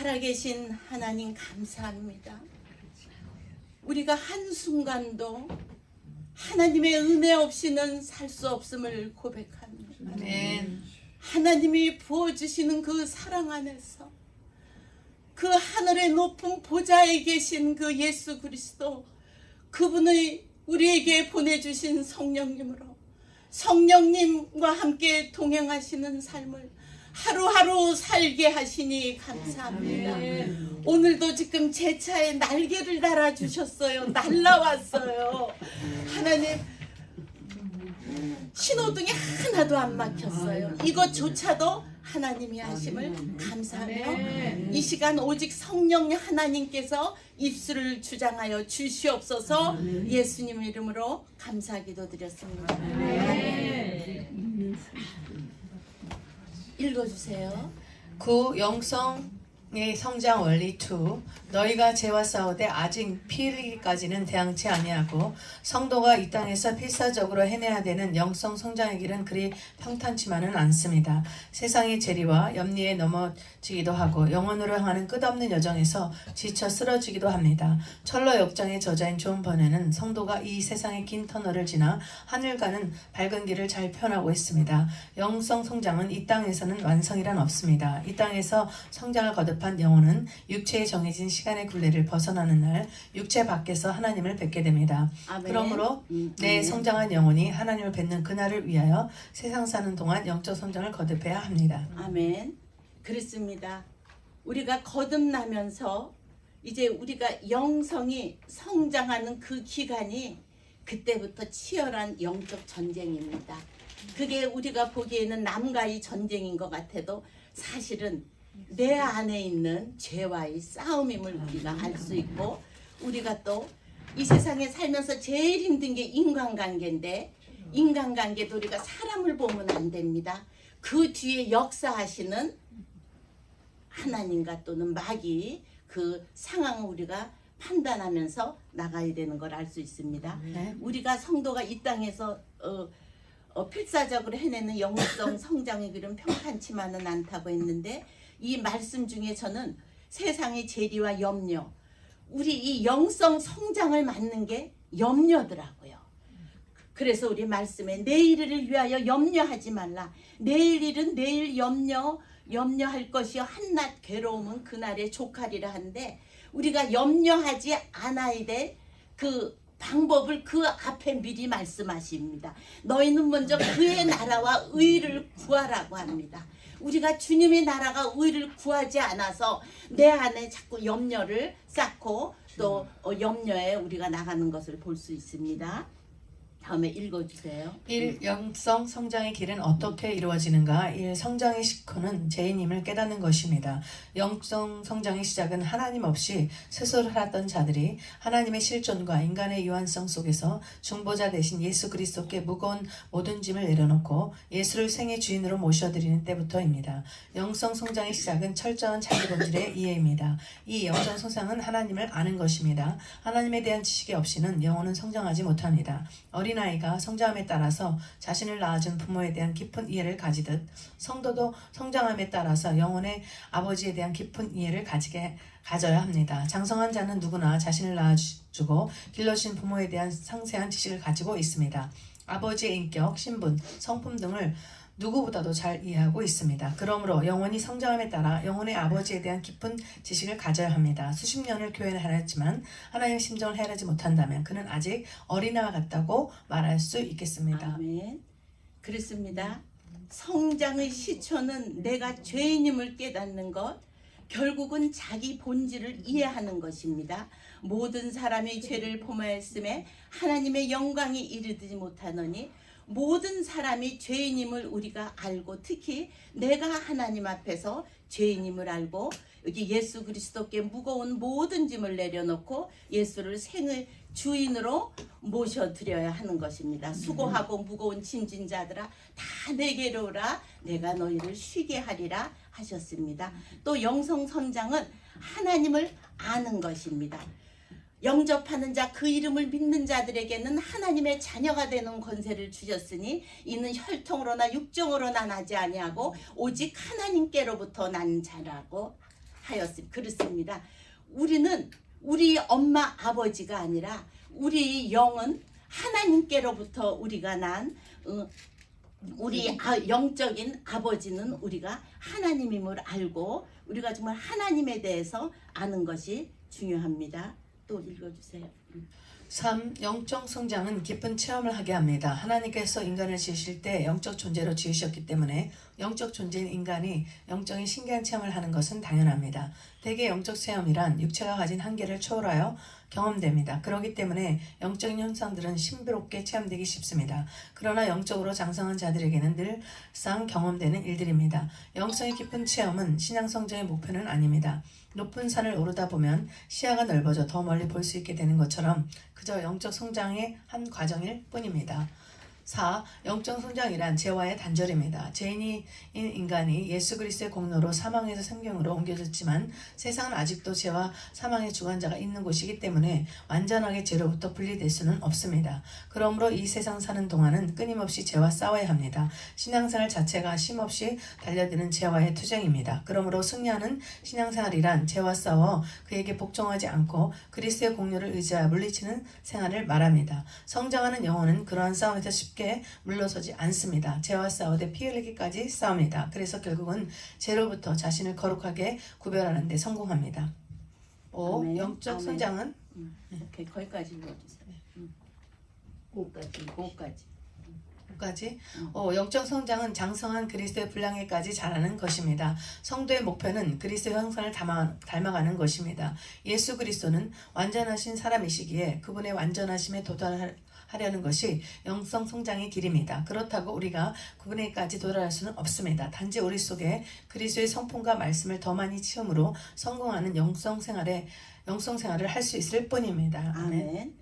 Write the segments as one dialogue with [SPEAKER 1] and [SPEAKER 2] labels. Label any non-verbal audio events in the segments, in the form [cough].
[SPEAKER 1] 살아계신 하나님 감사합니다. 우리가 한순간도 하나님의 은혜 없이는 살 수 없음을 고백합니다.
[SPEAKER 2] 아멘.
[SPEAKER 1] 하나님이 부어주시는 그 사랑 안에서 그 하늘의 높은 보좌에 계신 그 예수 그리스도 그분의 우리에게 보내주신 성령님으로 성령님과 함께 동행하시는 삶을 하루하루 살게 하시니 감사합니다. 오늘도 지금 제 차에 날개를 달아주셨어요. 날라왔어요. 하나님 신호등이 하나도 안 막혔어요. 이것조차도 하나님이 하심을 감사하며 이 시간 오직 성령 하나님께서 입술을 주장하여 주시옵소서 예수님 이름으로 감사 기도 드렸습니다. 읽어주세요.
[SPEAKER 2] 구 영성 의 성장 원리 2 너희가 죄와 싸우되 아직 피 흘리기까지는 대항치 아니하고 성도가 이 땅에서 필사적으로 해내야 되는 영성 성장의 길은 그리 평탄치만은 않습니다. 세상의 재리와 염리에 넘어지기도 하고 영혼으로 향하는 끝없는 여정에서 지쳐 쓰러지기도 합니다. 철로 역장의 저자인 존 버네는 성도가 이 세상의 긴 터널을 지나 하늘 가는 밝은 길을 잘 표현하고 있습니다. 영성 성장은 이 땅에서는 완성이란 없습니다. 이 땅에서 성장을 거듭 한 영혼은 육체에 정해진 시간의 굴레를 벗어나는 날 육체 밖에서 하나님을 뵙게 됩니다.
[SPEAKER 1] 아멘.
[SPEAKER 2] 그러므로
[SPEAKER 1] 음,
[SPEAKER 2] 내
[SPEAKER 1] 아멘.
[SPEAKER 2] 성장한 영혼이 하나님을 뵙는 그날을 위하여 세상 사는 동안 영적 성장을 거듭해야 합니다.
[SPEAKER 1] 아멘. 그렇습니다. 우리가 거듭나면서 이제 우리가 영성이 성장하는 그 기간이 그때부터 치열한 영적 전쟁입니다. 그게 우리가 보기에는 남과의 전쟁인 것 같아도 사실은 내 안에 있는 죄와의 싸움임을 우리가 알 수 있고 우리가 또 이 세상에 살면서 제일 힘든 게 인간관계인데 인간관계도 우리가 사람을 보면 안 됩니다. 그 뒤에 역사하시는 하나님과 또는 마귀 그 상황을 우리가 판단하면서 나가야 되는 걸 알 수 있습니다.
[SPEAKER 2] 네.
[SPEAKER 1] 우리가 성도가 이 땅에서 어, 어, 필사적으로 해내는 영성 성장의 길은 평탄치만은 않다고 했는데 이 말씀 중에 저는 세상의 재리와 염려 우리 이 영성 성장을 맞는 게 염려더라고요. 그래서 우리 말씀에 내일을 위하여 염려하지 말라. 내일 일은 내일 염려 염려할 것이요 한낱 괴로움은 그날의 족하리라 하는데 우리가 염려하지 않아야 될 그 방법을 그 앞에 미리 말씀하십니다. 너희는 먼저 그의 나라와 의를 구하라고 합니다. 우리가 주님의 나라가 의를 구하지 않아서 내 안에 자꾸 염려를 쌓고 또 어, 염려에 우리가 나가는 것을 볼 수 있습니다. 다음에 읽어주세요.
[SPEAKER 2] 1. 영성 성장의 길은 어떻게 이루어지는가? 1. 성장의 식후는 죄인임을 깨닫는 것입니다. 영성 성장의 시작은 하나님 없이 스스로 살았던 자들이 하나님의 실존과 인간의 유한성 속에서 중보자 대신 예수 그리스도께 무거운 모든 짐을 내려놓고 예수를 생애 주인으로 모셔드리는 때부터입니다. 영성 성장의 시작은 철저한 자기 본질의 이해입니다. 이 영성 성장은 하나님을 아는 것입니다. 하나님에 대한 지식이 없이는 영혼은 성장하지 못합니다. 어린 아이가 성장함에 따라서 자신을 낳아준 부모에 대한 깊은 이해를 가지듯 성도도 성장함에 따라서 영혼의 아버지에 대한 깊은 이해를 가지게 가져야 합니다. 장성한 자는 누구나 자신을 낳아주고 길러주신 부모에 대한 상세한 지식을 가지고 있습니다. 아버지의 인격, 신분, 성품 등을 누구보다도 잘 이해하고 있습니다. 그러므로 영혼이 성장함에 따라 영혼의 아버지에 대한 깊은 지식을 가져야 합니다. 수십 년을 교회를 헤아렸지만 하나님의 심정을 헤아리지 못한다면 그는 아직 어린아와 같다고 말할 수 있겠습니다.
[SPEAKER 1] 아멘. 그렇습니다. 성장의 시초는 내가 죄인임을 깨닫는 것, 결국은 자기 본질을 이해하는 것입니다. 모든 사람이 죄를 범하였음에 하나님의 영광이 이르지 못하노니 모든 사람이 죄인임을 우리가 알고 특히 내가 하나님 앞에서 죄인임을 알고 여기 예수 그리스도께 무거운 모든 짐을 내려놓고 예수를 생의 주인으로 모셔드려야 하는 것입니다. 수고하고 무거운 짐진 자들아 다 내게로 오라 내가 너희를 쉬게 하리라 하셨습니다. 또 영성 성장은 하나님을 아는 것입니다. 영접하는 자 그 이름을 믿는 자들에게는 하나님의 자녀가 되는 권세를 주셨으니 이는 혈통으로나 육정으로나 나지 아니하고 오직 하나님께로부터 난 자라고 하였습니다. 그렇습니다. 우리는 우리 엄마 아버지가 아니라 우리 영은 하나님께로부터 우리가 난 어, 우리 아, 영적인 아버지는 우리가 하나님임을 알고 우리가 정말 하나님에 대해서 아는 것이 중요합니다. 또 읽어주세요.
[SPEAKER 2] 3. 영적 성장은 깊은 체험을 하게 합니다. 하나님께서 인간을 지으실 때 영적 존재로 지으셨기 때문에 영적 존재인 인간이 영적인 신기한 체험을 하는 것은 당연합니다. 대개 영적 체험이란 육체가 가진 한계를 초월하여 경험됩니다. 그렇기 때문에 영적인 현상들은 신비롭게 체험되기 쉽습니다. 그러나 영적으로 장성한 자들에게는 늘상 경험되는 일들입니다. 영성의 깊은 체험은 신앙 성장의 목표는 아닙니다. 높은 산을 오르다 보면 시야가 넓어져 더 멀리 볼 수 있게 되는 것처럼 그저 영적 성장의 한 과정일 뿐입니다. 4. 영적 성장이란 죄와의 단절입니다. 죄인인 인간이 예수 그리스도의 공로로 사망에서 생명으로 옮겨졌지만 세상은 아직도 죄와 사망의 주관자가 있는 곳이기 때문에 완전하게 죄로부터 분리될 수는 없습니다. 그러므로 이 세상 사는 동안은 끊임없이 죄와 싸워야 합니다. 신앙생활 자체가 쉼없이 달려드는 죄와의 투쟁입니다. 그러므로 승리하는 신앙생활이란 죄와 싸워 그에게 복종하지 않고 그리스도의 공로를 의지하여 물리치는 생활을 말합니다. 성장하는 영혼은 그러한 싸움에서 쉽게 물러서지 않습니다. 죄와 싸우되 피 흘리기까지 싸웁니다. 그래서 결국은 죄로부터 자신을 거룩하게 구별하는 데 성공합니다. 5.
[SPEAKER 1] 아멘.
[SPEAKER 2] 영적
[SPEAKER 1] 아멘.
[SPEAKER 2] 성장은
[SPEAKER 1] 오케이 거기까지 읽어주세요. 음. 고까지. 고까지.
[SPEAKER 2] 까지 어, 영적 성장은 장성한 그리스도의 분량에까지 자라는 것입니다. 성도의 목표는 그리스도의 형상을 닮아, 닮아가는 것입니다. 예수 그리스도는 완전하신 사람이시기에 그분의 완전하심에 도달 하려는 것이 영성 성장의 길입니다. 그렇다고 우리가 그분에까지 도달할 수는 없습니다. 단지 우리 속에 그리스도의 성품과 말씀을 더 많이 치움으로 성공하는 영성 생활에 영성 생활을 할 수 있을 뿐입니다. 아멘.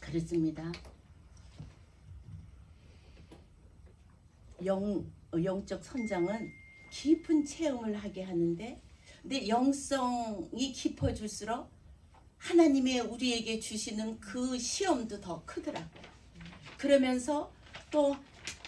[SPEAKER 1] 그렇습니다. 영 어, 영적 성장은 깊은 체험을 하게 하는데, 근데 영성이 깊어질수록 하나님의 우리에게 주시는 그 시험도 더 크더라고요. 그러면서 또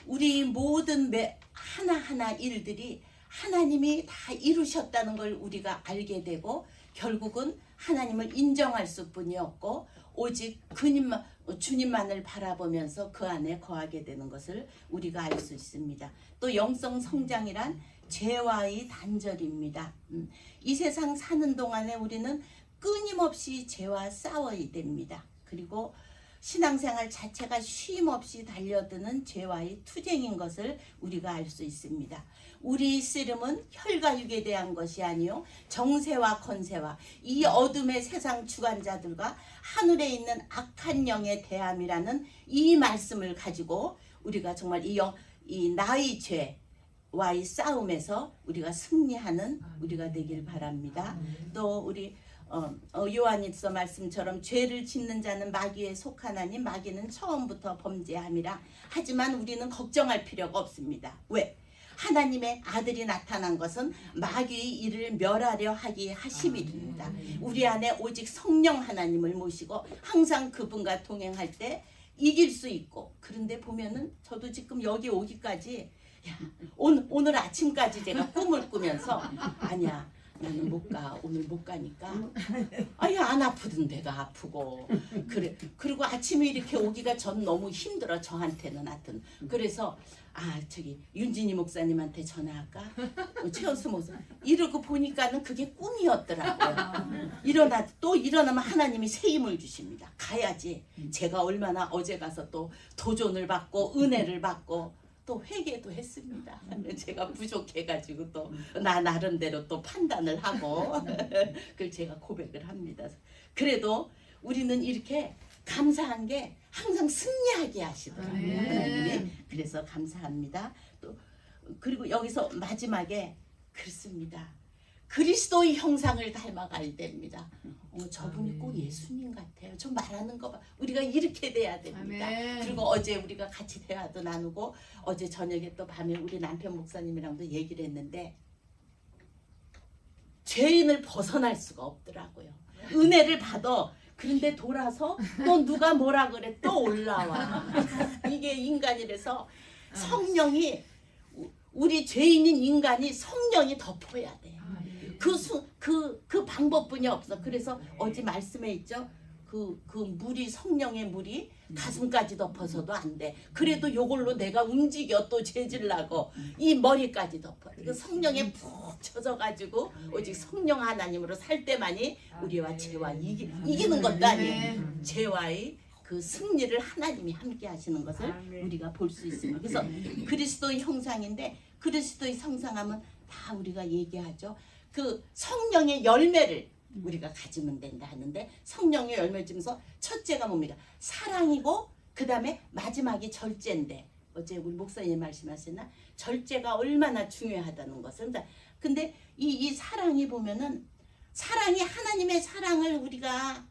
[SPEAKER 1] 우리 모든 매, 하나하나 일들이 하나님이 다 이루셨다는 걸 우리가 알게 되고 결국은 하나님을 인정할 수 뿐이었고 오직 그님만 주님만을 바라보면서 그 안에 거하게 되는 것을 우리가 알 수 있습니다. 또 영성 성장이란 죄와의 단절입니다. 음, 이 세상 사는 동안에 우리는 끊임없이 죄와 싸워야 됩니다. 그리고 신앙생활 자체가 쉼 없이 달려드는 죄와의 투쟁인 것을 우리가 알 수 있습니다. 우리 씨름은 혈과 육에 대한 것이 아니요 정세와 권세와 이 어둠의 세상 주관자들과 하늘에 있는 악한 영의 대함이라는 이 말씀을 가지고 우리가 정말 이, 영, 이 나의 죄 와의 싸움에서 우리가 승리하는 우리가 되길 바랍니다. 또 우리 어, 어, 요한일서 말씀처럼 죄를 짓는 자는 마귀에 속하나니 마귀는 처음부터 범죄함이라 하지만 우리는 걱정할 필요가 없습니다. 왜? 하나님의 아들이 나타난 것은 마귀의 일을 멸하려 하기 하심이입니다. 우리 안에 오직 성령 하나님을 모시고 항상 그분과 동행할 때 이길 수 있고 그런데 보면은 저도 지금 여기 오기까지 야, 오늘, 오늘 아침까지 제가 꿈을 꾸면서 아니야 나는 못 가. 오늘 못 가니까. 아야 안 아프던 데가 아프고. 그래. 그리고 아침에 이렇게 오기가 전 너무 힘들어. 저한테는 하여튼. 그래서 아 저기 윤진이 목사님한테 전화할까? 어, 최연수 목사. 이러고 보니까는 그게 꿈이었더라고요. 일어나 또 일어나면 하나님이 새 힘을 주십니다. 가야지. 제가 얼마나 어제 가서 또 도전을 받고 은혜를 받고 또 회개도 했습니다. [laughs] 제가 부족해가지고 또 나 나름대로 또 판단을 하고 [laughs] 그걸 제가 고백을 합니다. 그래도 우리는 이렇게 감사한 게 항상 승리하게 하시더라고요.
[SPEAKER 3] 아멘.
[SPEAKER 1] 하나님이. 그래서 감사합니다. 또 그리고 여기서 마지막에 그렇습니다. 그리스도의 형상을 닮아가야 됩니다. 어, 저분이 꼭 예수님 같아요. 저 말하는 거 봐. 우리가 이렇게 돼야 됩니다.
[SPEAKER 3] 아멘.
[SPEAKER 1] 그리고 어제 우리가 같이 대화도 나누고 어제 저녁에 또 밤에 우리 남편 목사님이랑도 얘기를 했는데 죄인을 벗어날 수가 없더라고요. 은혜를 받아. 그런데 돌아서 또 누가 뭐라 그래 또 올라와. [laughs] 이게 인간이라서 성령이 우- 우리 죄인인 인간이 성령이 덮어야 돼요. 그그그 그 방법뿐이 없어. 그래서 어제 말씀에 있죠. 그, 그 물이 성령의 물이 가슴까지 덮어서도 안 돼. 그래도 요걸로 내가 움직여 또 재질나고 이 머리까지 덮어. 그 성령에 푹 젖어가지고 오직 성령 하나님으로 살 때만이 우리와 죄와 이기, 이기는 것도 아니에요. 죄와의 그 승리를 하나님이 함께 하시는 것을 우리가 볼 수 있습니다. 그래서 그리스도의 형상인데 그리스도의 형상하면 다 우리가 얘기하죠. 그 성령의 열매를 우리가 가지면 된다 하는데 성령의 열매 중에서 첫째가 뭡니까? 사랑이고 그 다음에 마지막이 절제인데 어제 우리 목사님 말씀하셨나? 절제가 얼마나 중요하다는 것을. 근데- 근데 이, 이 사랑이 보면은 사랑이 하나님의 사랑을 우리가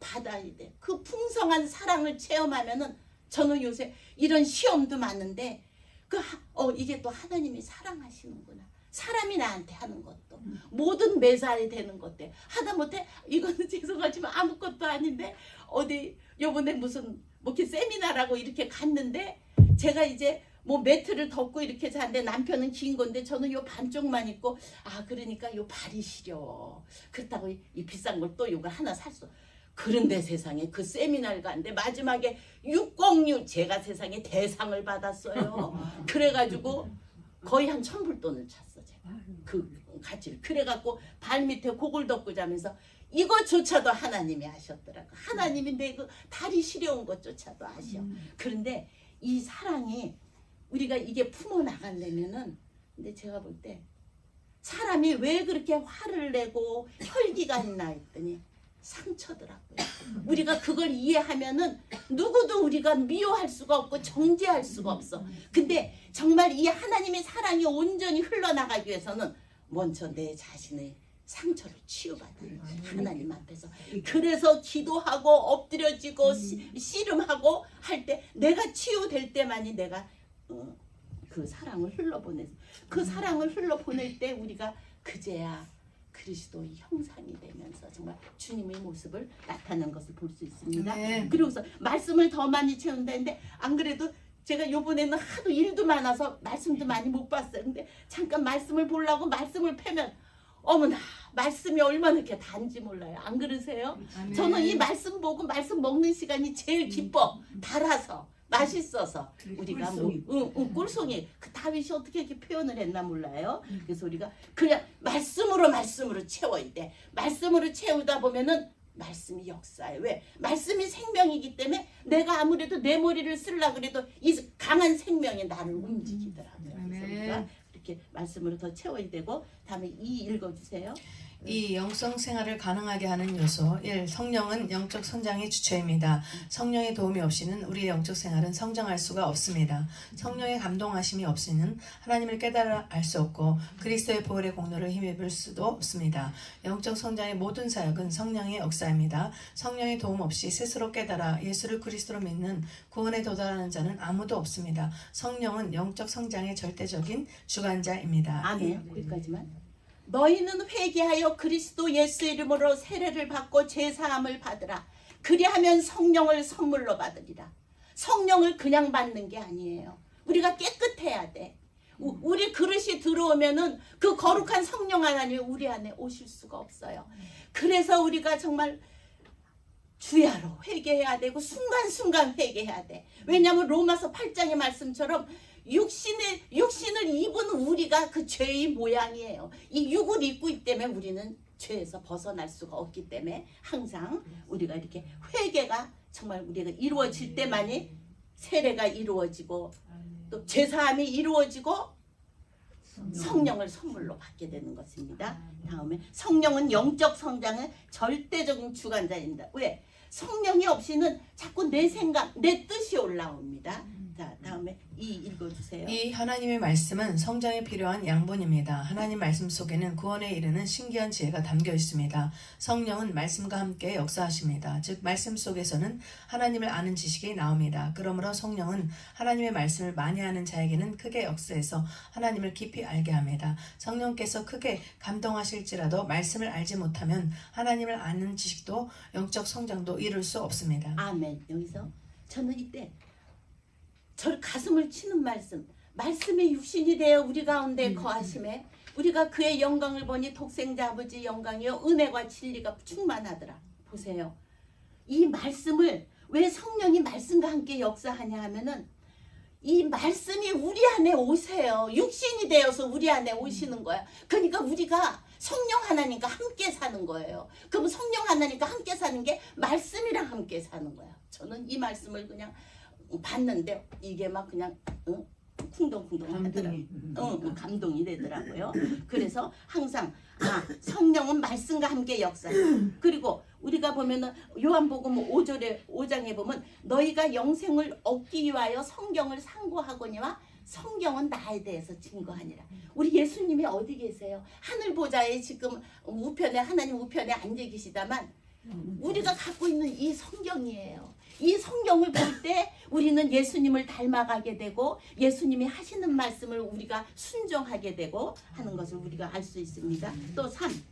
[SPEAKER 1] 받아야 돼. 그 풍성한 사랑을 체험하면은 저는 요새 이런 시험도 많은데 그 어 이게 또 하나님이 사랑하시는구나. 사람이 나한테 하는 것도 모든 매살이 되는 것들. 하다못해 이거는 [laughs] 죄송하지만 아무것도 아닌데 어디 요번에 무슨 뭐 이렇게 세미나라고 이렇게 갔는데 제가 이제 뭐 매트를 덮고 이렇게 자는데 남편은 긴 건데 저는 요 반쪽만 입고 아 그러니까 요 발이 시려. 그렇다고 이, 이 비싼 걸 또 요거 하나 샀어. 그런데 세상에 그 세미나를 갔는데 마지막에 606 제가 세상에 대상을 받았어요. [laughs] 그래가지고 거의 한 천불 돈을 찼어 제가 그 가치를. 그래갖고 발 밑에 고글 덮고 자면서 이것조차도 하나님이 하셨더라고. 하나님이 내 그 다리 시려운 것조차도 아셔. 그런데 이 사랑이 우리가 이게 품어 나가려면은 근데 제가 볼 때 사람이 왜 그렇게 화를 내고 혈기가 있나 했더니 상처더라고요. 우리가 그걸 이해하면은 누구도 우리가 미워할 수가 없고 정죄할 수가 없어. 근데 정말 이 하나님의 사랑이 온전히 흘러나가기 위해서는 먼저 내 자신의 상처를 치유받는 거예요. 하나님 앞에서. 그래서 기도하고 엎드려지고 씨- 씨름하고 할 때 내가 치유될 때만이 내가 어, 그 사랑을 흘러보내. 그 사랑을 흘러보낼 때 우리가 그제야 그리스도의 형상이 되면서 정말 주님의 모습을 나타낸 것을 볼 수 있습니다.
[SPEAKER 2] 네.
[SPEAKER 1] 그리고서 말씀을 더 많이 채운다는데 안 그래도 제가 요번에는 하도 일도 많아서 말씀도 많이 못 봤어요. 근데 잠깐 말씀을 보려고 말씀을 펴면 어머나 말씀이 얼마나 이렇게 단지 몰라요. 안 그러세요? 저는 이 말씀 보고 말씀 먹는 시간이 제일 기뻐. 달아서 맛있어서 우리가 뭐
[SPEAKER 3] 꿀송이.
[SPEAKER 1] 응, 응, 꿀송이 그 다윗이 어떻게 이렇게 표현을 했나 몰라요. 그래서 우리가 그냥 말씀으로 말씀으로 채워야 돼. 말씀으로 채우다 보면은 말씀이 역사에 왜 말씀이 생명이기 때문에 내가 아무래도 내 머리를 쓰려 그래도 이 강한 생명이 나를 움직이더라고요. 그래서
[SPEAKER 2] 아멘.
[SPEAKER 1] 우리가 이렇게 말씀으로 더 채워야 되고 다음에 이 읽어주세요.
[SPEAKER 2] 이 영성 생활을 가능하게 하는 요소 1. 성령은 영적 성장의 주체입니다. 성령의 도움이 없이는 우리의 영적 생활은 성장할 수가 없습니다. 성령의 감동하심이 없이는 하나님을 깨달아 알 수 없고 그리스도의 보혈의 공로를 힘입을 수도 없습니다. 영적 성장의 모든 사역은 성령의 역사입니다. 성령의 도움 없이 스스로 깨달아 예수를 그리스도로 믿는 구원에 도달하는 자는 아무도 없습니다. 성령은 영적 성장의 절대적인 주관자입니다.
[SPEAKER 1] 아멘. 거기까지만. 너희는 회개하여 그리스도 예수 이름으로 세례를 받고 죄 사함을 받으라. 그리하면 성령을 선물로 받으리라. 성령을 그냥 받는 게 아니에요. 우리가 깨끗해야 돼. 우- 우리 그릇이 들어오면은 그 거룩한 성령 하나님이 우리 안에 오실 수가 없어요. 그래서 우리가 정말 주야로 회개해야 되고 순간순간 회개해야 돼. 왜냐하면 로마서 8장의 말씀처럼 육신의 육신을 입은 우리가 그 죄의 모양이에요. 이 육을 입고 있기 때문에 우리는 죄에서 벗어날 수가 없기 때문에 항상 우리가 이렇게 회개가 정말 우리가 이루어질 때만이 세례가 이루어지고 또 제사함이 이루어지고 성령을 선물로 받게 되는 것입니다. 다음에 성령은 영적 성장의 절대적인 주관자입니다. 왜? 성령이 없이는 자꾸 내 생각, 내 뜻이 올라옵니다. 자, 다음에 이 읽어주세요.
[SPEAKER 2] 이 하나님의 말씀은 성장에 필요한 양분입니다. 하나님 말씀 속에는 구원에 이르는 신기한 지혜가 담겨 있습니다. 성령은 말씀과 함께 역사하십니다. 즉 말씀 속에서는 하나님을 아는 지식이 나옵니다. 그러므로 성령은 하나님의 말씀을 많이 아는 자에게는 크게 역사해서 하나님을 깊이 알게 합니다. 성령께서 크게 감동하실지라도 말씀을 알지 못하면 하나님을 아는 지식도 영적 성장도 이룰 수 없습니다.
[SPEAKER 1] 아멘. 여기서 저는 이때 저 가슴을 치는 말씀, 말씀의 육신이 되어 우리 가운데 거하심에 우리가 그의 영광을 보니 독생자 아버지 영광이요 은혜와 진리가 충만하더라. 보세요. 이 말씀을 왜 성령이 말씀과 함께 역사하냐 하면은 이 말씀이 우리 안에 오세요. 육신이 되어서 우리 안에 오시는 거야. 그러니까 우리가 성령 하나님과 함께 사는 거예요. 그럼 성령 하나님과 함께 사는 게 말씀이랑 함께 사는 거야. 저는 이 말씀을 그냥 봤는데 이게 막 그냥 응? 쿵덩쿵덩 하더라고요.
[SPEAKER 3] 감동이.
[SPEAKER 1] 어, 감동이 되더라고요. 그래서 항상 아 성령은 말씀과 함께 역사. 그리고 우리가 보면은 요한복음 5절에 5장에 보면 너희가 영생을 얻기 위하여 성경을 상고하거니와 성경은 나에 대해서 증거하니라. 우리 예수님이 어디 계세요? 하늘 보좌에 지금 우편에 하나님 우편에 앉아 계시다만 우리가 갖고 있는 이 성경이에요. 이 성경을 볼 때 우리는 예수님을 닮아가게 되고 예수님이 하시는 말씀을 우리가 순종하게 되고 하는 것을 우리가 알 수 있습니다. 또 3.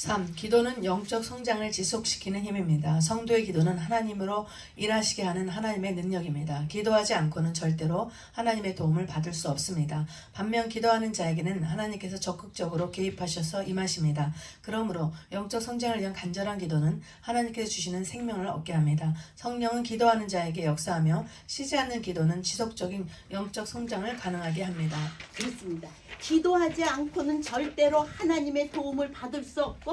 [SPEAKER 2] 3. 기도는 영적 성장을 지속시키는 힘입니다. 성도의 기도는 하나님으로 일하시게 하는 하나님의 능력입니다. 기도하지 않고는 절대로 하나님의 도움을 받을 수 없습니다. 반면 기도하는 자에게는 하나님께서 적극적으로 개입하셔서 임하십니다. 그러므로 영적 성장을 위한 간절한 기도는 하나님께서 주시는 생명을 얻게 합니다. 성령은 기도하는 자에게 역사하며 쉬지 않는 기도는 지속적인 영적 성장을 가능하게 합니다.
[SPEAKER 1] 그렇습니다. 기도하지 않고는 절대로 하나님의 도움을 받을 수 없고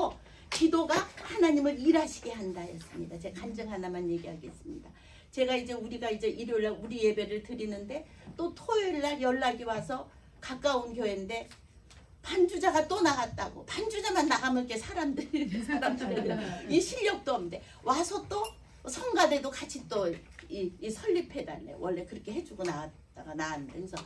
[SPEAKER 1] 기도가 하나님을 일하시게 한다 했습니다. 제가 간증 하나만 얘기하겠습니다. 제가 이제 우리가 이제 일요일 날 우리 예배를 드리는데 또 토요일 날 연락이 와서 가까운 교회인데 반주자가 또 나갔다고 반주자만 나가면 이렇게 사람들이 사람들이 [laughs] 이 실력도 없는데 와서 또 성가대도 같이 또 이, 이 설립해달래 원래 그렇게 해주고 나왔다가 나왔는데 그래서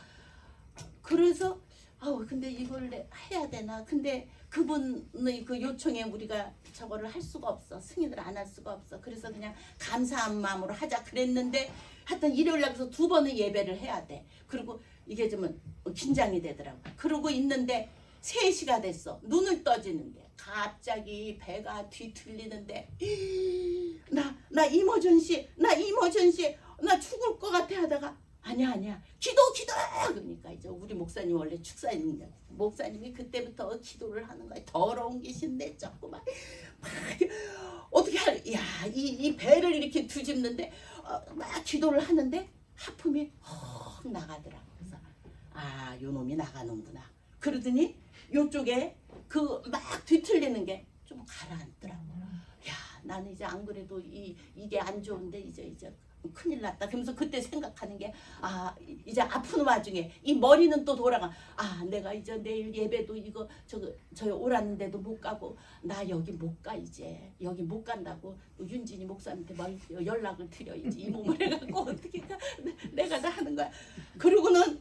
[SPEAKER 1] 그래서 아우 근데 이걸 내- 해야 되나 근데 그분의 그 요청에 우리가 저거를 할 수가 없어. 승인을 안 할 수가 없어. 그래서 그냥 감사한 마음으로 하자 그랬는데 하여튼 일요일 날서 두 번은 예배를 해야 돼. 그리고 이게 좀 긴장이 되더라고. 그러고 있는데 3시가 됐어. 눈을 떠지는데 갑자기 배가 뒤틀리는데 나 나 이머전시 나 이머전시 나 죽을 것 같아 하다가 아니야 아니야. 기도 기도! 그러니까 이제 우리 목사님 원래 축사님인데 목사님이 그때부터 기도를 하는 거야. 더러운 귀신내 자꾸 막, 막 어떻게 할 야이 이 배를 이렇게 뒤집는데 어, 막 기도를 하는데 하품이 헉 나가더라. 그래서 아 요놈이 나가는구나. 그러더니 요쪽에 그 막 뒤틀리는 게 좀 가라앉더라고. 야 나는 이제 안 그래도 이 이게 안 좋은데 이제 이제 큰일 났다. 그러면서 그때 생각하는 게 아 이제 아픈 와중에 이 머리는 또 돌아가. 아 내가 이제 내일 예배도 이거 저거 저 오랐는데도 못 가고 나 여기 못 가 이제 여기 못 간다고 윤진이 목사님한테 말 연락을 드려야지 이 몸을 [laughs] 해갖고 어떻게 가 내- 내가 다 하는 거야. 그러고는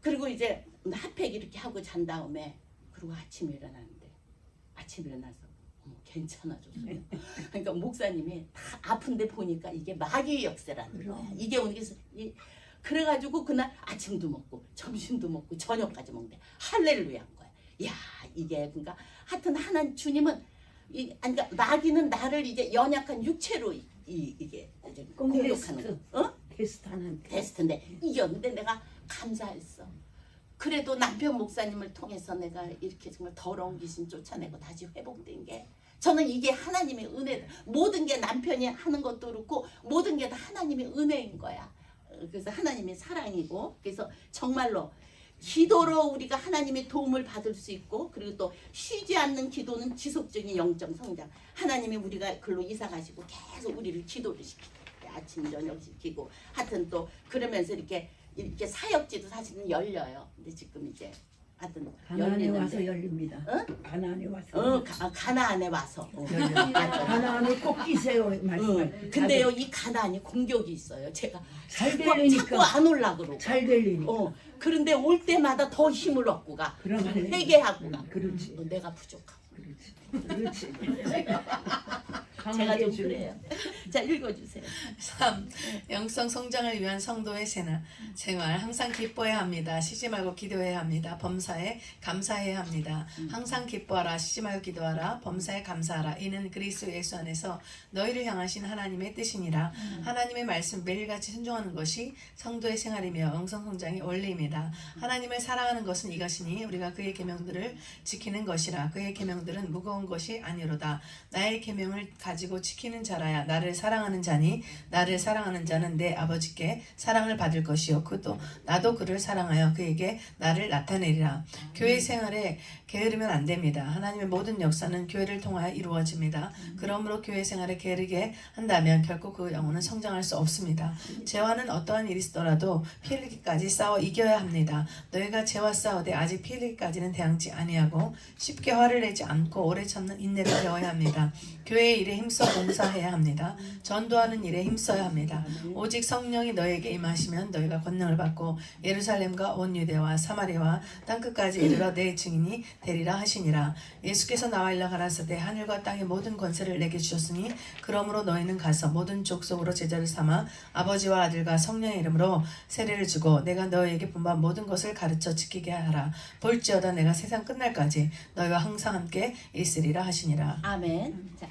[SPEAKER 1] 그리고 이제 핫팩 이렇게 하고 잔 다음에 그리고 아침에 일어나는데 아침에 일어나서 괜찮아졌어요. 그러니까 목사님이 다 아픈데 보니까 이게 마귀의 역세라는 거야. 이게 오는 게 그래가지고 그날 아침도 먹고 점심도 먹고 저녁까지 먹는데 할렐루야 한 거야. 야 이게 그러니까 하여튼 하나님 주님은 이 그러니까 마귀는 나를 이제 연약한 육체로 이, 이 이게 이제 공격하는 거. 어?
[SPEAKER 3] 테스트하는
[SPEAKER 1] 테스트인데 이겼는데 내가 감사했어. 그래도 남편 목사님을 통해서 내가 이렇게 정말 더러운 귀신 쫓아내고 다시 회복된 게 저는 이게 하나님의 은혜 모든 게 남편이 하는 것도 그렇고 모든 게 다 하나님의 은혜인 거야. 어, 그래서 하나님의 사랑이고 그래서 정말로 기도로 우리가 하나님의 도움을 받을 수 있고 그리고 또 쉬지 않는 기도는 지속적인 영적 성장. 하나님이 우리가 글로 이사 가시고 계속 우리를 기도를 시키고 아침 저녁 시키고 하여튼 또 그러면서 이렇게 이렇게 사역지도 사실은 열려요. 근데 지금 이제 하여튼
[SPEAKER 3] 가나안에
[SPEAKER 1] 열리는데
[SPEAKER 3] 와서 열립니다.
[SPEAKER 1] 어?
[SPEAKER 3] 가나안에 와서.
[SPEAKER 1] 어 가, 가나안에 와서 어.
[SPEAKER 3] 가나안에 꼭 끼세요 말씀.
[SPEAKER 1] 응. 근데요 이 가나안이 공격이 있어요. 제가
[SPEAKER 3] 잘
[SPEAKER 1] 자꾸, 자꾸
[SPEAKER 3] 되려니까
[SPEAKER 1] 안 올라 그러고.
[SPEAKER 3] 잘 되려니까.
[SPEAKER 1] 어 그런데 올 때마다 더 힘을 얻고 가.
[SPEAKER 3] 그럼
[SPEAKER 1] 회개하고 가.
[SPEAKER 3] 그렇지.
[SPEAKER 1] 어, 내가 부족하고.
[SPEAKER 3] 그렇지. 그렇지. [laughs]
[SPEAKER 1] 제가 좀 그래요. [laughs] 자 읽어주세요.
[SPEAKER 2] 3. 영성 성장을 위한 성도의 생활, 생활 항상 기뻐해야 합니다. 쉬지 말고 기도해야 합니다. 범사에 감사해야 합니다. 항상 기뻐하라. 쉬지 말고 기도하라. 범사에 감사하라. 이는 그리스도 예수 안에서 너희를 향하신 하나님의 뜻이니라. 하나님의 말씀 매일같이 순종하는 것이 성도의 생활이며 영성 성장의 원리입니다. 하나님을 사랑하는 것은 이것이니 우리가 그의 계명들을 지키는 것이라. 그의 계명들은 무거운 것이 아니로다. 나의 계명을 가지 고 지키는 자라야 나를 사랑하는 자니 나를 사랑하는 자는 내 아버지께 사랑을 받을 것이요 그도 나도 그를 사랑하여 그에게 나를 나타내리라. 교회 생활에 게으르면 안 됩니다. 하나님의 모든 역사는 교회를 통하여 이루어집니다. 그러므로 교회 생활에 게으르게 한다면 결코 그 영혼은 성장할 수 없습니다. 죄와는 어떠한 일이 있더라도 피 흘리기까지 싸워 이겨야 합니다. 너희가 죄와 싸우되 아직 피 흘리기까지는 대항지 아니하고 쉽게 화를 내지 않고 오래 참는 인내를 배워야 합니다. 교회의 일에 힘써 봉사해야 합니다. 전도하는 일에 힘써야 합니다. 오직 성령이 너에게 임하시면 너희가 권능을 받고 예루살렘과 온 유대와 사마리아와 땅끝까지 이르러 내 증인이 되리라 하시니라. 예수께서 나와 일러 가라사대 하늘과 땅의 모든 권세를 내게 주셨으니 그러므로 너희는 가서 모든 족속으로 제자를 삼아 아버지와 아들과 성령의 이름으로 세례를 주고 내가 너희에게 분반 모든 것을 가르쳐 지키게 하라. 볼지어다 내가 세상 끝날까지 너희와 항상 함께 있으리라 하시니라.
[SPEAKER 1] 아멘. 자,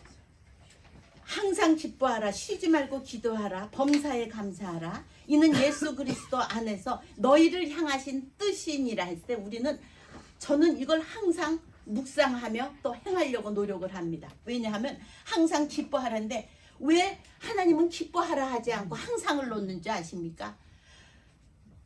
[SPEAKER 1] 항상 기뻐하라, 쉬지 말고 기도하라, 범사에 감사하라. 이는 예수 그리스도 안에서 너희를 향하신 뜻이니라 했을 때 우리는 저는 이걸 항상 묵상하며 또 행하려고 노력을 합니다. 왜냐하면 항상 기뻐하라는데 왜 하나님은 기뻐하라 하지 않고 항상을 놓는지 아십니까?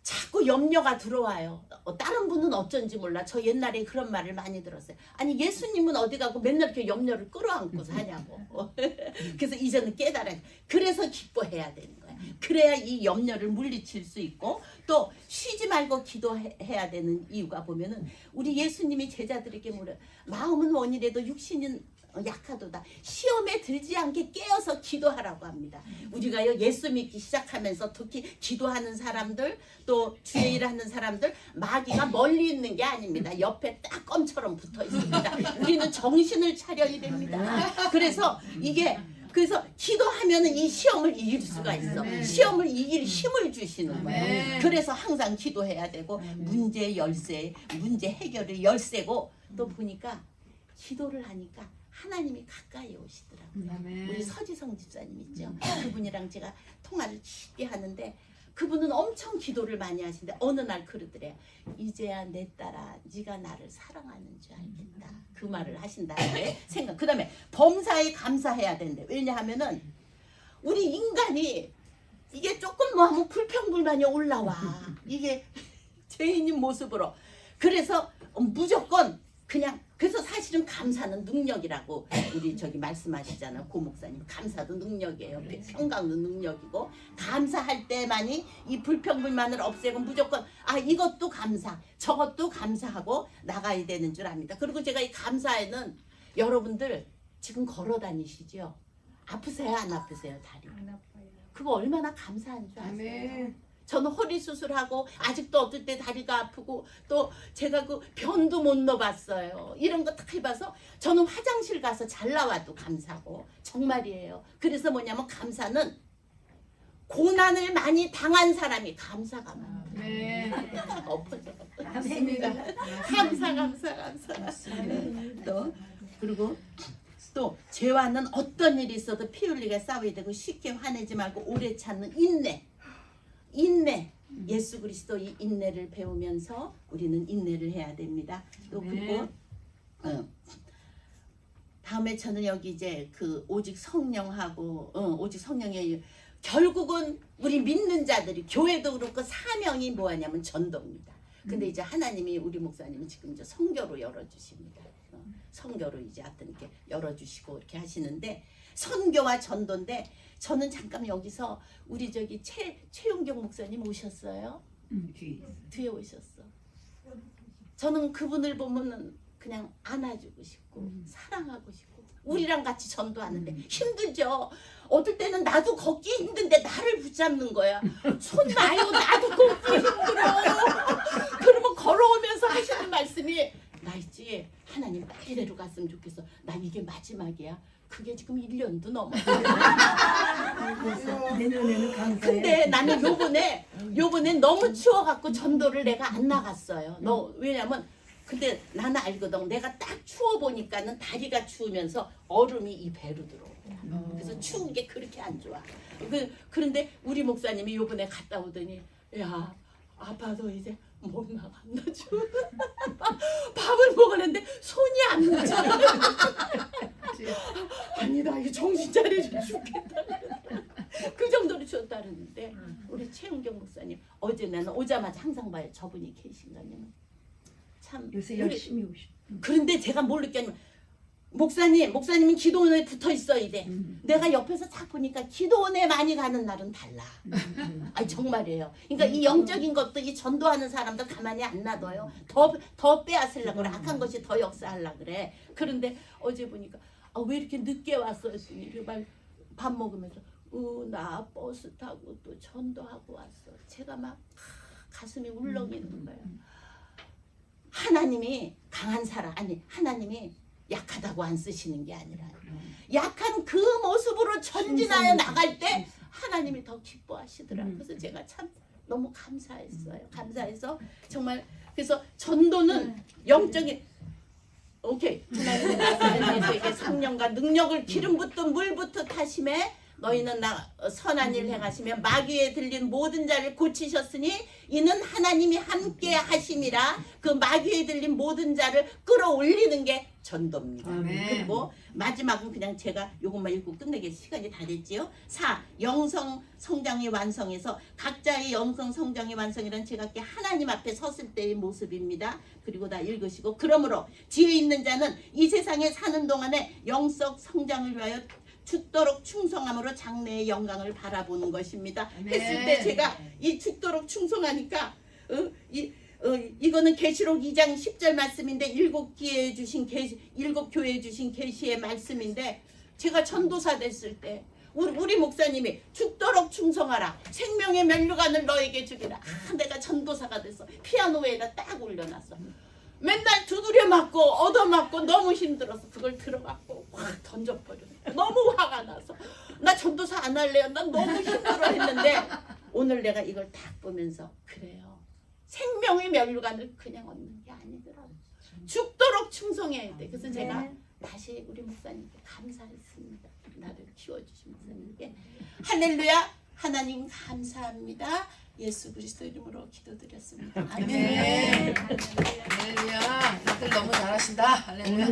[SPEAKER 1] 자꾸 염려가 들어와요. 어, 다른 분은 어쩐지 몰라. 저 옛날에 그런 말을 많이 들었어요. 아니 예수님은 어디 가고 맨날 이렇게 염려를 끌어안고 사냐고. [laughs] 그래서 이제는 깨달아요. 그래서 기뻐해야 되는. 그래야 이 염려를 물리칠 수 있고 또 쉬지 말고 기도해야 되는 이유가 보면은 우리 예수님이 제자들에게 물어 마음은 원이라도 육신은 약하도다. 시험에 들지 않게 깨어서 기도하라고 합니다. 우리가요 예수 믿기 시작하면서 특히 기도하는 사람들 또 주의 일하는 사람들 마귀가 멀리 있는 게 아닙니다. 옆에 딱 껌처럼 붙어 있습니다. 우리는 정신을 차려야 됩니다. 그래서 이게 그래서 기도하면은 이 시험을 이길 수가 있어. 시험을 이길 힘을 주시는 거예요. 그래서 항상 기도해야 되고 문제 열쇠, 문제 해결의 열쇠고 또 보니까 기도를 하니까 하나님이 가까이 오시더라고요. 우리 서지성 집사님 있죠. 그분이랑 제가 통화를 깊게 하는데 그분은 엄청 기도를 많이 하시는데 어느 날 그러더래요. 이제야 내 딸아 네가 나를 사랑하는 줄 알겠다. 그 말을 하신다는 게 생각. 그 다음에 범사에 감사해야 된대. 왜냐하면은 우리 인간이 이게 조금 뭐 하면 불평불만이 올라와. 이게 [laughs] 죄인인 모습으로. 그래서 무조건 그냥 그래서 사실은 감사는 능력이라고 우리 저기 말씀하시잖아요. 고 목사님. 감사도 능력이에요. 평강도 능력이고 감사할 때만이 이 불평불만을 없애고 무조건 아 이것도 감사 저것도 감사하고 나가야 되는 줄 압니다. 그리고 제가 이 감사에는 여러분들 지금 걸어 다니시죠? 아프세요? 안 아프세요 다리? 그거 얼마나 감사한 줄 아세요 저는 허리 수술하고 아직도 어떨 때 다리가 아프고 또 제가 그 변도 못 넣어봤어요. 이런 거 다 해봐서 저는 화장실 가서 잘 나와도 감사고 정말이에요. 그래서 뭐냐면 감사는 고난을 많이 당한 사람이 감사가 많아요. [laughs] 엎어져.
[SPEAKER 3] 아멘입니다.
[SPEAKER 1] 감사 감사 감사. 또 그리고 또 죄와는 어떤 일이 있어도 피 흘리게 싸워야 되고 쉽게 화내지 말고 오래 참는 인내. 인내. 예수 그리스도 이 인내를 배우면서 우리는 인내를 해야 됩니다. 또 그리고 어, 다음에 저는 여기 이제 그 오직 성령하고 어, 오직 성령의 결국은 우리 믿는 자들이 교회도 그렇고 사명이 뭐하냐면 전도입니다. 근데 이제 하나님이 우리 목사님이 지금 이제 성교로 열어주십니다. 어, 성교로 이제 하여튼 이렇게 열어주시고 이렇게 하시는데 선교와 전도인데 저는 잠깐 여기서 우리 저기 최 최용경 목사님 오셨어요.
[SPEAKER 3] 음, 뒤에 있어.
[SPEAKER 1] 뒤에 오셨어. 저는 그분을 보면은 그냥 안아주고 싶고 사랑하고 싶고 우리랑 같이 전도하는데 힘들죠. 어떨 때는 나도 걷기 힘든데 나를 붙잡는 거야. 손 놔요. 나도 걷기 힘들어. 그러면 걸어오면서 하시는 말씀이 나 있지 하나님 빨리 데려갔으면 좋겠어. 나 이게 마지막이야. 그게 지금 1년도 넘었어.
[SPEAKER 3] 내년에는 강사에
[SPEAKER 1] 근데 나는 요번에 요번에 너무 추워갖고 전도를 내가 안 나갔어요. 너 왜냐면 근데 나는 알거든. 내가 딱 추워 보니까는 다리가 추우면서 얼음이 이 배로 들어오고. 그래서 추운 게 그렇게 안 좋아. 그 그런데 우리 목사님이 요번에 갔다 오더니 야 아빠도 이제 못 나간다 추워. [laughs] 밥을 먹었는데 손이 안 나지. 아니 나 이거 정신 차려줘 죽겠다. 그 정도로 추웠다 그러는데 최은경 목사님 어제 나는 오자마자 항상 봐요. 저분이 계신다면. 참
[SPEAKER 3] 요새
[SPEAKER 1] 우리-
[SPEAKER 3] 열심히 오시.
[SPEAKER 1] 그런데 제가 뭘 느꼈냐면 목사님 목사님은 기도원에 붙어 있어야 돼
[SPEAKER 3] 음.
[SPEAKER 1] 내가 옆에서 딱 보니까 기도원에 많이 가는 날은 달라. 아니 정말이에요. 그러니까 이 영적인 것도 이 전도하는 사람들 가만히 안 놔둬요. 더 더 빼앗으려고 그래. 악한 것이 더 역사하려고 그래. 그런데 어제 보니까 아, 왜 이렇게 늦게 왔어 했더니 정말 밥 먹으면서. 어, 나 버스 타고 또 전도하고 왔어. 제가 막 하, 가슴이 울렁이는 거예요. 하나님이 강한 사람 아니 하나님이 약하다고 안 쓰시는 게 아니라 약한 그 모습으로 전진하여 나갈 때 하나님이 더 기뻐하시더라.
[SPEAKER 3] 음.
[SPEAKER 1] 그래서 제가 참 너무 감사했어요. 감사해서 정말 그래서 전도는 영적인 오케이. 하나님의 나에게 성령과 능력을 기름 부터 물 부터 타심에 너희는 나 어, 선한 일 행하시며 마귀에 들린 모든 자를 고치셨으니 이는 하나님이 함께 하심이라 그 마귀에 들린 모든 자를 끌어올리는 게 전도입니다.
[SPEAKER 2] 아멘.
[SPEAKER 1] 그리고 마지막은 그냥 제가 요것만 읽고 끝내게 시간이 다 됐지요. 4. 영성 성장의 완성에서 각자의 영성 성장의 완성이란 제각기 하나님 앞에 섰을 때의 모습입니다. 그리고 다 읽으시고 그러므로 지혜 있는 자는 이 세상에 사는 동안에 영성 성장을 위하여 죽도록 충성함으로 장래의 영광을 바라보는 것입니다. 했을 때 제가 이 죽도록 충성하니까 어, 이 어, 이거는 계시록 2장 10절 말씀인데 일곱 기회에 주신 계시 일곱 교회에 주신 계시의 말씀인데 제가 전도사 됐을 때 우리, 우리 목사님이 죽도록 충성하라. 생명의 면류관을 너에게 주기라. 아, 내가 전도사가 됐어. 피아노에다 딱 올려놨어 맨날 두드려 맞고 얻어 맞고 너무 힘들어서 그걸 들어갖고 확 던져버려 너무 화가 나서. 나 전도사 안 할래요. 난 너무 힘들어 했는데 오늘 내가 이걸 딱 보면서 그래요. 생명의 면류관을 그냥 얻는 게 아니더라 죽도록 충성해야 돼. 그래서 제가 다시 우리 목사님께 감사했습니다. 나를 키워주신 목사님께. 할렐루야. 하나님 감사합니다 예수 그리스도 이름으로 기도드렸습니다 아멘
[SPEAKER 2] 네. 할렐루야. 이들 너무 잘하신다. 할렐루야.